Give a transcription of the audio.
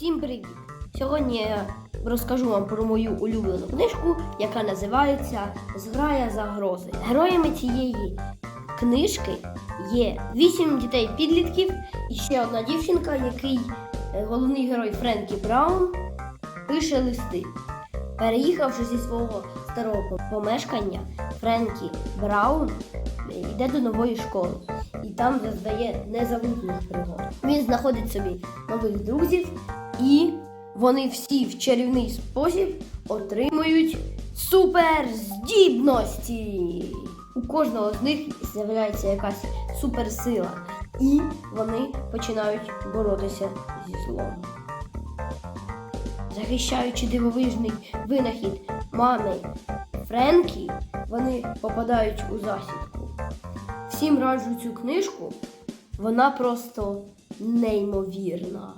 Всім привіт! Сьогодні я розкажу вам про мою улюблену книжку, яка називається Зграя загрози. Героями цієї книжки є вісім дітей-підлітків і ще одна дівчинка, який е, головний герой Френкі Браун пише листи. Переїхавши зі свого старого помешкання, Френкі Браун е, йде до нової школи і там заздає незабутніх пригод. Він знаходить собі нових друзів, вони всі в чарівний спосіб отримують суперздібності. У кожного з них з'являється якась суперсила, і вони починають боротися зі злом захищаючи дивовижний винахід мами Френкі, вони попадають у засідку. Всім раджу цю книжку, вона просто неймовірна.